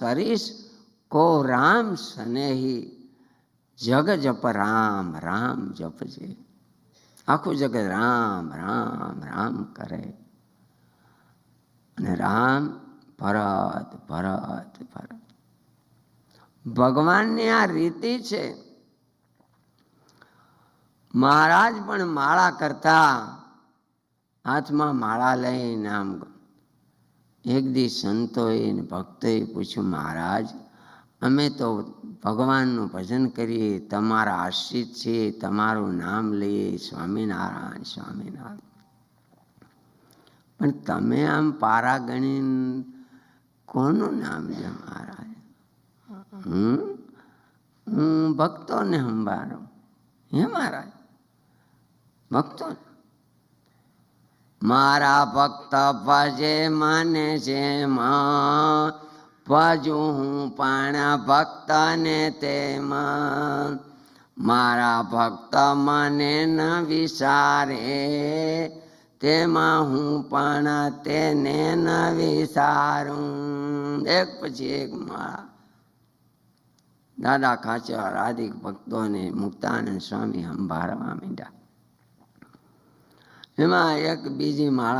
સરીશ કો રામ સ્નેહી. જગ જપ રામ રામ જપજે આખું જગત રામ રામ રામ કરે. અને રામ ભરત ભરત ભરત. ભગવાનની આ રીતિ છે. મહારાજ પણ માળા કરતા હાથમાં માળા લઈને આમ એક દી સંતોએ ભક્તોએ પૂછ્યું, મહારાજ, અમે તો ભગવાનનું ભજન કરીએ, તમારા આશ્રિત છીએ તમારું નામ લઈએ, સ્વામિનારાયણ સ્વામિનારાયણ. પણ તમે આમ પારા ગણી કોનું નામ છે, મહારાજ? હું હું ભક્તોને સંભાળું. હે, મહારાજ? ભક્તો મારા ભક્ત ભજે મને છે માં ભજુ હું પણ ભક્તને તેમાં. મારા ભક્ત મને ન વિસારે, તેમાં હું પણ તેને ન વિસારું. એક પછી એક માળા. દાદા ખાચર, આદિક ભક્તોને મુક્તાનંદ સ્વામી સંભાળવા માંડ્યા એમાં એક બીજી માળા